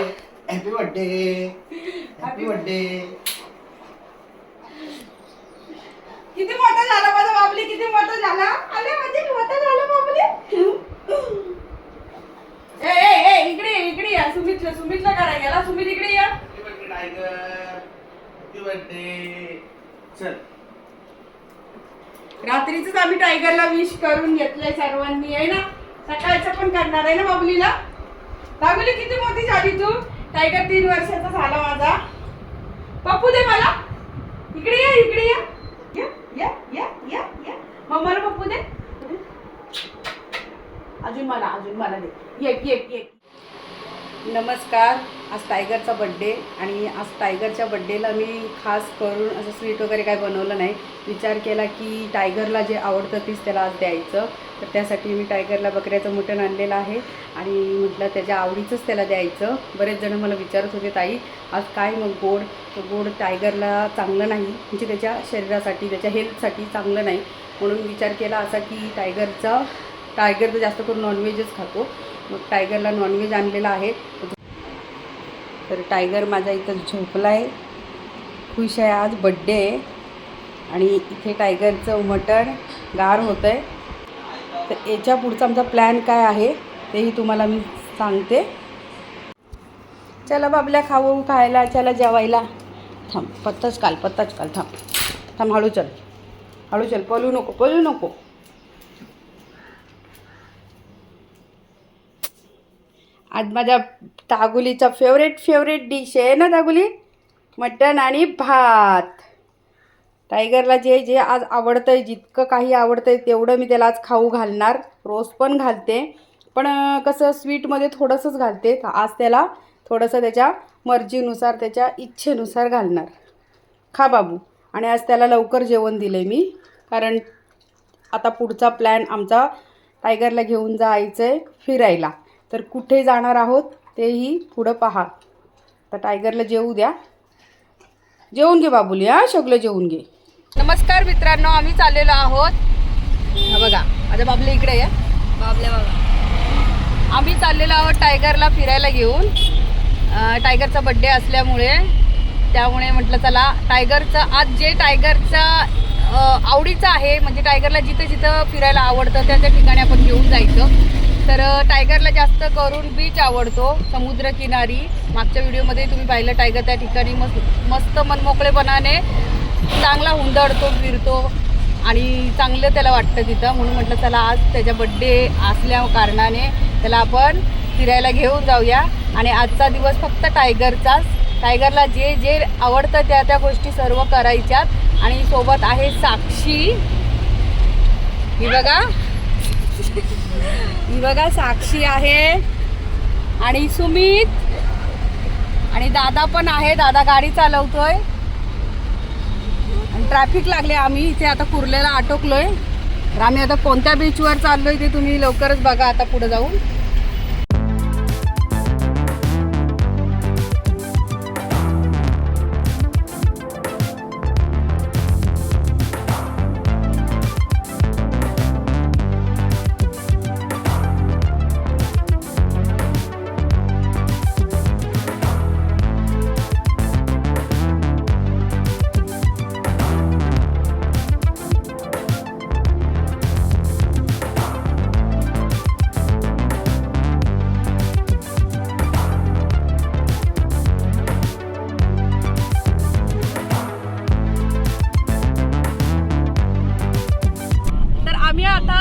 Happy birthday happy birthday किती मोठा झाला माझा बाबली? किती मोठा झाला? अरे म्हणजे मोठा झाला बाबली. ए ए ए इकडे इकडे या. सुमितला सुमितला करा गेला. सुमित इकडे या. रात्रीच आम्ही टायगरला विश करून घेतलंय सर्वांनी आहे ना? सकाळचं पण करणार आहे ना बाबलीला? बाबली किती मोठी झाली तू? टायगर तीन वर्षाचा झाला माझा. पप्पू दे मला. इकडे या इकडे या. या या या या या. मम्माला पप्पू दे. अजून मला अजून मला दे. एक एक एक नमस्कार. आज टायगरचा बड्डे आणि आज टायगरच्या बड्डेला मी खास करून असं स्वीट वगैरे काय बनवलं नाही. विचार केला की टायगरला जे आवडतं तीच त्याला आज द्यायचं. तर त्यासाठी मी टायगरला बकऱ्याचं मटण आणलेलं आहे आणि म्हटलं त्याच्या आवडीचंच त्याला द्यायचं. बरेच जण मला विचारत होते ताई आज काय मग गोड? तर गोड टायगरला चांगलं नाही. म्हणजे त्याच्या शरीरासाठी त्याच्या हेल्थसाठी चांगलं नाही. म्हणून विचार केला असा की टायगरचा टायगर तर जास्त करून नॉनव्हेजच खातो. मग टायगरला नॉनव्हेज आणलेलं आहे. तर टायगर माझा इथं झोपला आहे खुश आहे आज बड्डे आहे. आणि इथे टायगरचं मटण गार होतं आहे तर याच्या पुढचा आमचा प्लॅन काय आहे तेही तुम्हाला मी सांगते. चला बाबल्या खाऊ खायला चला जेवायला. थांब पत्ताच काल पत्ताच काल. थांब थांब हळू चल. हळू चल पळू नको पळू नको. आज माझ्या दागुलीचा फेवरेट फेवरेट डिश आहे ना दागुली मटण आणि भात. टायगरला जे जे आज आवडतं आहे जितकं काही आवडतं आहे तेवढं मी त्याला आज खाऊ घालणार. रोज पण घालते. पण कसं स्वीटमध्ये थोडंसंच घालते. तर आज त्याला थोडंसं त्याच्या मर्जीनुसार त्याच्या इच्छेनुसार घालणार. खा बाबू. आणि आज त्याला लवकर जेवण दिलं आहे मी. कारण आता पुढचा प्लॅन आमचा टायगरला घेऊन जायचं आहे फिरायला. तर कुठे जाणार आहोत तेही पुढं पहा. तर टायगरला जेवू द्या. जेवून घे बाबुली हा सगळं जेवून घे. नमस्कार मित्रांनो आम्ही चाललेलो आहोत. हा बघा माझ्या बाबली इकडे आहे. बाबल्या बाबा. आम्ही चाललेलो आहोत टायगरला फिरायला घेऊन. टायगरचा बड्डे असल्यामुळे त्यामुळे म्हटलं चला टायगरचं आज जे टायगरचा आवडीचं आहे म्हणजे टायगरला जिथं जिथं फिरायला आवडतं त्या त्या ठिकाणी आपण घेऊन जायचं. तर टायगरला जास्त करून बीच आवडतो समुद्रकिनारी. मागच्या व्हिडिओमध्ये तुम्ही पाहिलं टायगर त्या ठिकाणी मस्त मस्त मनमोकळेपणाने चांगला हुंदडतो फिरतो आणि चांगलं त्याला वाटतं तिथं. म्हणून म्हटलं चला आज त्याच्या बड्डे असल्या कारणाने त्याला आपण फिरायला घेऊन जाऊया. आणि आजचा दिवस फक्त टायगरचाच. टायगरला जे जे आवडतं त्या त्या गोष्टी सर्व करायच्यात. आणि सोबत आहे साक्षी. ही बघा. ही बघा साक्षी आहे. आणि सुमित. आणि दादा पण आहे. दादा गाडी चालवतोय. आणि ट्रॅफिक लागले. आम्ही इथे आता कुर्लेला अटकलोय तर आम्ही आता कोणत्या बीचवर चाललोय ते तुम्ही लवकरच बघा आता पुढे जाऊन.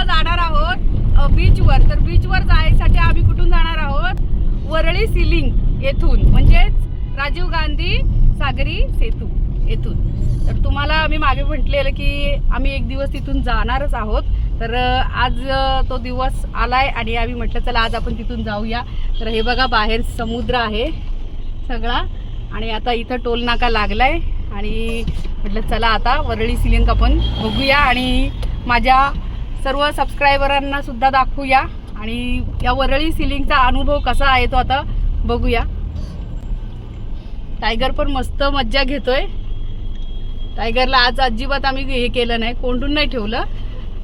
जाणार आहोत बीचवर तर बीचवर जायसाठी आम्ही कुठून जाणार आहोत? वरळी सिलिंग येथून. म्हणजेच राजीव गांधी सागरी सेतू येथून. तर तुम्हाला आम्ही मागे म्हटलेलं की आम्ही एक दिवस तिथून जाणारच आहोत. तर आज तो दिवस आलाय आणि आम्ही म्हटलं चला आज आपण तिथून जाऊया. तर हे बघा बाहेर समुद्र आहे सगळा. आणि आता इथं टोल नाका लागलाय. आणि म्हटलं चला आता वरळी सिलिंग आपण बघूया. आणि माझ्या सर्व सबस्क्रायबरांना सुद्धा दाखवूया. आणि या वरळी सिलिंगचा अनुभव कसा आहे तो आता बघूया. टायगर पण मस्त मज्जा घेतोय. टायगरला आज अजिबात आम्ही हे केलं नाही कोंडून नाही ठेवलं.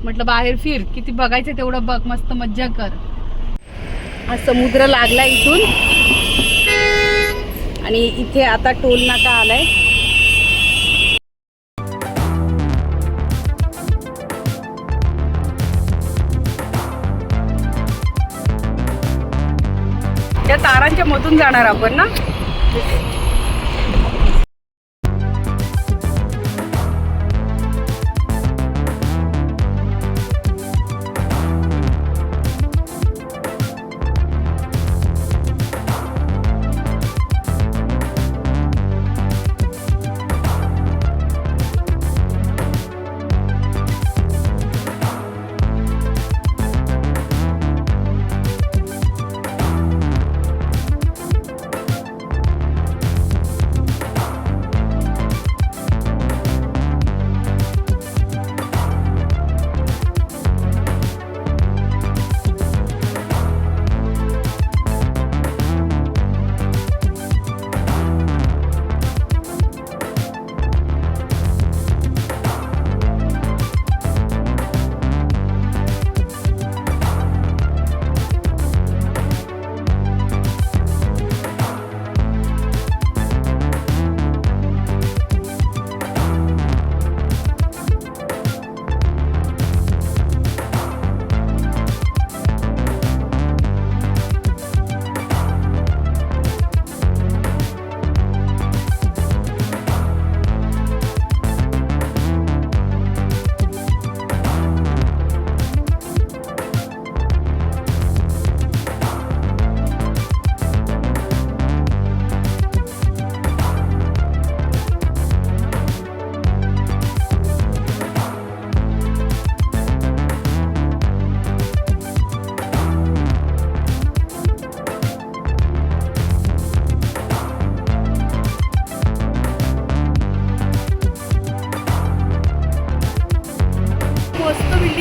म्हटलं बाहेर फिर किती बघायचं तेवढं बघ मस्त मज्जा कर. हा समुद्र लागला इथून. आणि इथे आता टोल नाका आलाय. ब्रिजच्या मधून जाणार आपण ना?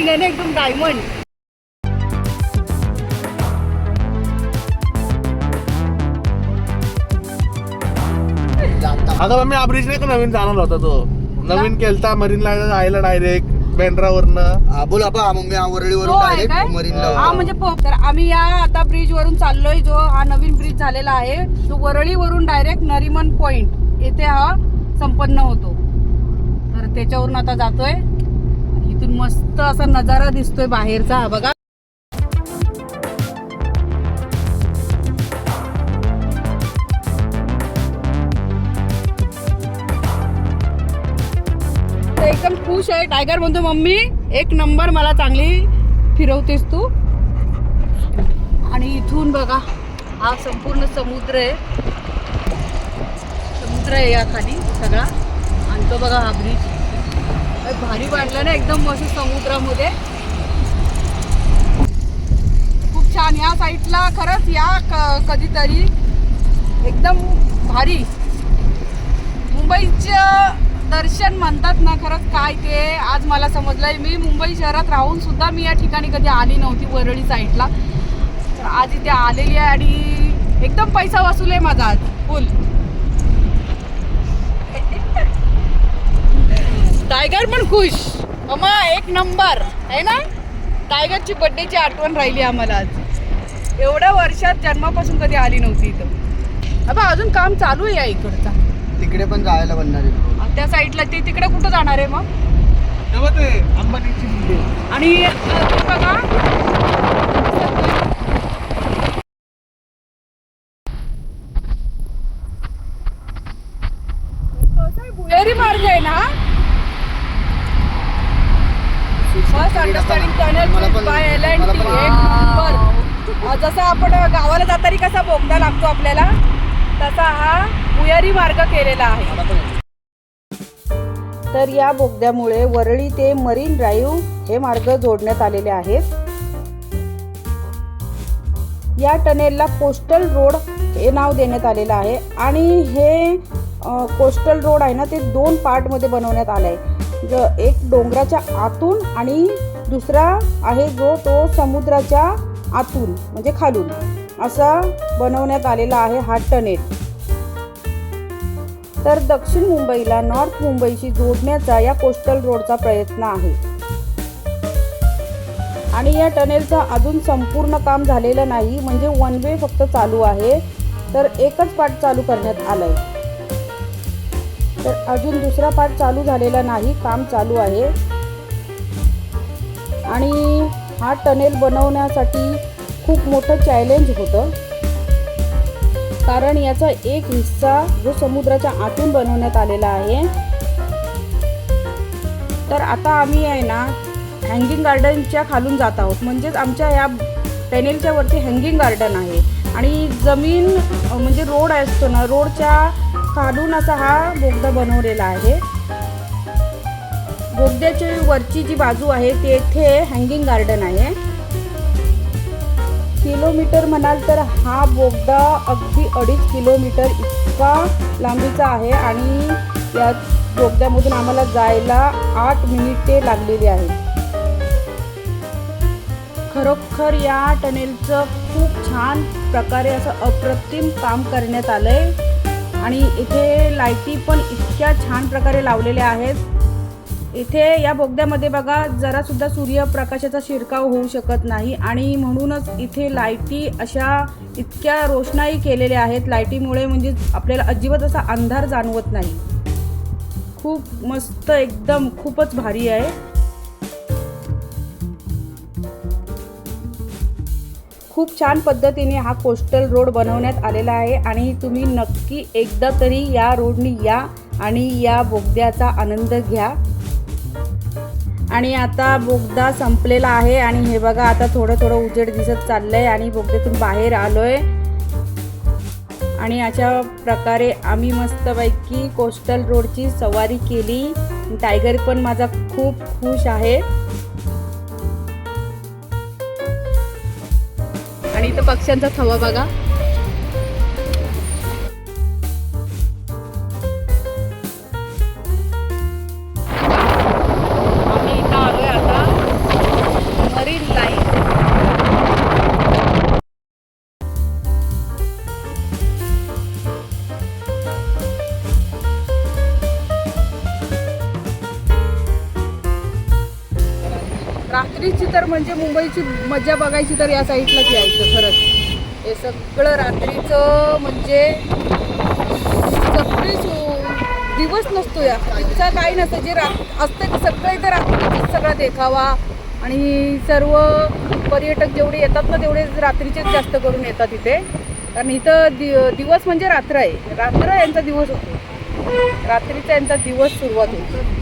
मस्त बिल्डिंग आहे ना एकदम डायमंड अगं मम्मी हा ब्रिज नाही का नवीन जाणार होता तो? नवीन केलता मरीनला जायला डायरेक्ट बँड्रावरनं हा बोल आपण मग मी तो वरळीवरून आहे काय? डायरेक्ट मरीनला हा. म्हणजे पो- तर आम्ही या आता ब्रिज वरून चाललोय जो हा नवीन ब्रिज झालेला आहे. तो वरळीवरून डायरेक्ट नरिमन पॉइंट येथे हा संपन्न होतो. तर त्याच्यावरून आता जातोय. इथून मस्त असा नजारा दिसतोय बाहेरचा. हा बघा. एकदम खुश आहे. टायगर म्हणतो मम्मी एक नंबर मला चांगली फिरवतेस तू. आणि इथून बघा हा संपूर्ण समुद्र आहे. समुद्र आहे या खाली सगळा. आणि तो बघा हा ब्रिज भारी वाटलं ना एकदम मस्त समुद्रामध्ये. खूप छान या साईडला खरंच या क- कधीतरी एकदम भारी. मुंबईचं दर्शन म्हणतात ना खरंच काय ते आज मला समजलंय. मी मुंबई शहरात राहून सुद्धा मी या ठिकाणी कधी आली नव्हती वरळी साईडला तर आज इथे आलेली आहे आणि एकदम पैसा वसूल आहे माझा आज फुल टायगर पण खुश. मम्मा एक नंबर. आहे ना? टायगरची बड्डेची आठवण राहिली आम्हाला आज. एवढ्या वर्षात जन्मापासून कधी आली नव्हती इथं. अबा अजून काम चालू आहे या इकडचा. तिकडे पण जायला बनणार आहे. त्या साईडला ते तिकडे कुठं जाणार आहे मग? ते अंबानीची. आणि अ, बघा कसं आहे, भुयारी मार्ग आहे ना first understanding tunnel by L and T जसं आपण गावाला जाताना कसा बोगदा लागतो आपल्याला? तसा हा भुयारी मार्ग केलेला आहे. तर या बोगद्यामुळे वरळी ते मरीन ड्राईव्ह हे मार्ग जोडण्यात आलेले आहेत. या टनेलला कोस्टल रोड हे नाव देण्यात आलेलं आहे. आणि हे कोस्टल रोड आहे ना ते दोन पार्टमध्ये बनवण्यात आलं आहे ज एक डोंगराच्या आतून आणि दुसरा आहे जो तो समुद्राच्या आतून म्हणजे खालून. असा बनवण्यात आलेला आहे हा टनेल. तर दक्षिण मुंबईला नॉर्थ मुंबईशी जोडण्याचा या कोस्टल रोडचा प्रयत्न आहे. आणि या टनेलचं अजून संपूर्ण काम झालेलं नाही म्हणजे वन वे फक्त चालू आहे. तर एकच पार्ट चालू करण्यात आलं आहे तर अजून दुसरा पार्ट चालू झालेला नाही काम चालू आहे. आणि हा टनेल बनवण्यासाठी खूप मोठं चॅलेंज होतं. कारण याचा एक हिस्सा जो समुद्राच्या आतून बनवण्यात आलेला आहे तर आता आम्ही आहे ना हँगिंग गार्डनच्या खालून जात आहोत. म्हणजेच आमच्या या पॅनेलच्या वरती हँगिंग गार्डन आहे. आणि जमीन म्हणजे रोड असतो ना रोडच्या काढून असा हा बोगदा बनवलेला आहे. बोगद्याची वरची जी बाजू आहे तेथे हँगिंग गार्डन आहे. किलोमीटर म्हणाल तर हा बोगदा अगदी अडीच किलोमीटर इतका लांबीचा आहे आणि या बोगद्यामधून आम्हाला जायला आठ मिनिटे लागलेली आहेत. खरोखर या टनेलचं खूप छान प्रकारे असं अप्रतिम काम करण्यात आलं आहे आणि इथे लाईटी पण इतक्या छान प्रकारे लावलेल्या आहेत. इथे या बोगद्यामध्ये बघा जरासुद्धा सूर्यप्रकाशाचा शिरकाव होऊ शकत नाही आणि म्हणूनच इथे लाईटी अशा इतक्या रोषणाई केलेल्या आहेत. लाईटीमुळे म्हणजे आपल्याला अजिबात असा अंधार जाणवत नाही. खूप मस्त एकदम खूपच भारी आहे. खूप छान पद्धतीने हा कोस्टल रोड बनवण्यात आलेला आहे आणि तुम्ही नक्की एकदा तरी या रोडनी या आणि या बोगद्याचा आनंद घ्या. आणि आता बोगदा संपलेला आहे आणि हे बघा आता थोडं थोडं उजेड दिसत चाललंय आणि बोगद्यातून बाहेर आलोय. आणि अशा प्रकारे आम्ही मस्तपैकी कोस्टल रोडची सवारी केली. टायगर पण माझा खूप खुश आहे. इथं पक्ष्यांचा थवा बघा. म्हणजे मुंबईची मजा बघायची तर या साईडलाच यायचं खरंच. हे सगळं रात्रीचं म्हणजे सगळी दिवस नसतो या. दिवसा काही नसतं. जे रात असतं ते सगळं इथं रात्रीच सगळा देखावा. आणि सर्व पर्यटक जेवढे येतात ना तेवढे रात्रीचेच जास्त करून येतात इथे. कारण इथं दि दिवस म्हणजे रात्र आहे. रात्र यांचा दिवस होतो. रात्रीचा यांचा दिवस सुरुवात होतो.